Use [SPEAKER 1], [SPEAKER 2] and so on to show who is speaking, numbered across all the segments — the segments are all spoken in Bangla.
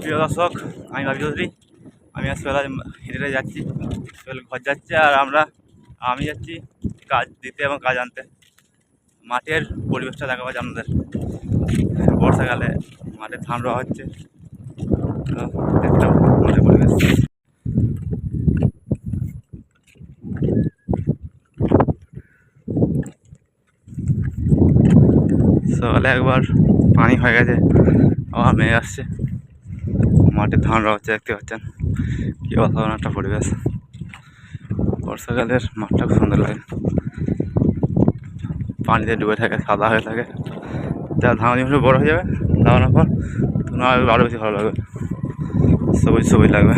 [SPEAKER 1] প্রিয় দর্শক, আমি বাবি চৌধুরী। আমি আজ সোহেল হেঁটে যাচ্ছি সোহেল ঘর যাচ্ছে, আর আমরা, আমি যাচ্ছি কাজ দিতে এবং কাজ আনতে। মাঠের পরিবেশটা আজ আপনাদের। বর্ষাকালে মাঠে ধান রোয়া হচ্ছে। পরিবেশ। সকালে একবার পানি হয়ে গেছে। আবার মেয়ে আসছে। মাঠে ধান হচ্ছে দেখতে পাচ্ছেন। কি অসাধারণ একটা পরিবেশ। বর্ষাকালের মাঠটা খুব সুন্দর লাগে। পানিতে ডুবে থাকে, সাদা হয়ে থাকে। যা ধান জিনিস বড় হয়ে যাবে লাগানোর পর তখন আরও বেশি ভালো লাগবে। সবুজ সবুজ লাগবে।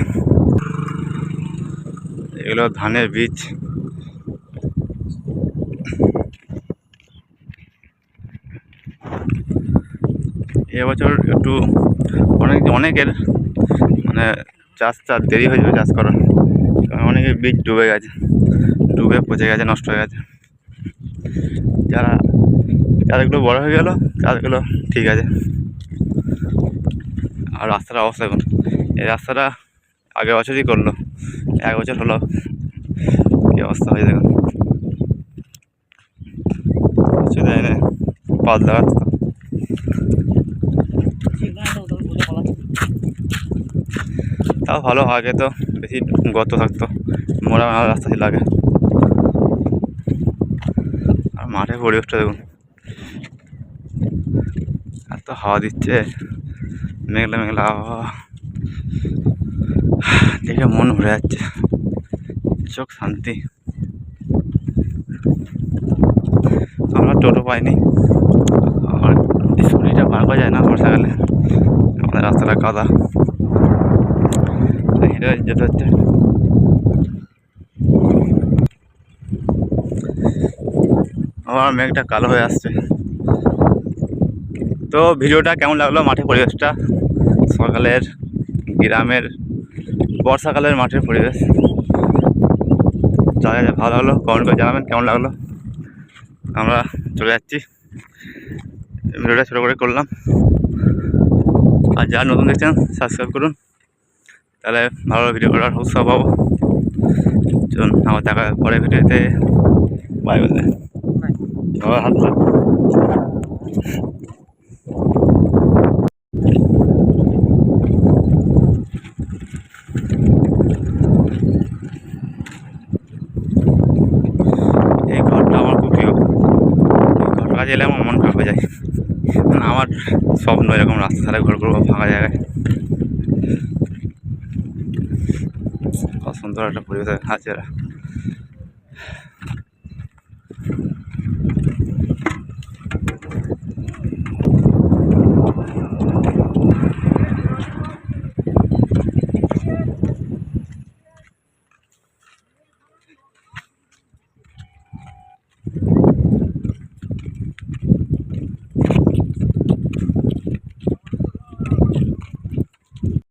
[SPEAKER 1] এগুলো ধানের বীজ। এবছর একটু অনেক, অনেকের মানে চাষ চাষ দেরি হয়ে যাবে চাষ করার। কারণ অনেকের বীজ ডুবে গেছে, ডুবে পচে গেছে, নষ্ট হয়ে গেছে। যারা চাষগুলো বড় হয়ে গেল চাষগুলো ঠিক আছে। আর রাস্তার অবস্থা এখন এই রাস্তাটা আগের বছরই করল, এক বছর হলো, কী অবস্থা হয়ে দেখুন। কিছু রাস্তা। তাও ভালো আগে তো, বেশি গর্ত থাকতো। মোড়া রাস্তা ছিল আগে। আর মাঠে পরিবেশটা দেখুন। এত হাওয়া দিচ্ছে। মেঘলা মেঘলা আবহাওয়া। দেখে মন ভরে যাচ্ছে। চোখ শান্তি। আমরা টোটো পাইনি। আর স্কুটিটা পার করা যায় না বর্ষাকালে আমাদের রাস্তাটা কাদা। হেঁটে যেতে হচ্ছে আমার মেঘটা কালো হয়ে আসছে। তো ভিডিওটা কেমন লাগল মাঠের পরিবেশটা? সকালের গ্রামের, বর্ষাকালের মাঠের পরিবেশ। যায় ভালো লাগল কমেন্ট করে জানাবেন কেমন লাগল। আমরা চলে যাচ্ছি। ভিডিওটা ছোটো করে করলাম। আর যারা নতুন দেখছেন সাবস্ক্রাইব করুন। তাহলে ভালো ভিডিও করার উৎসাহ পাবো। চলুন আমার দেখা পরে ভিডিওতে বাই বলে এই ঘরটা আমার খুব প্রিয়। এই ঘরটা কাজে এলে আমার মন খারাপ হয়ে যায়। আমার স্বপ্ন এরকম রাস্তা ধারে ঘর করব ফাঁকা জায়গায়। সুন্দর একটা পরিবেশ আছে।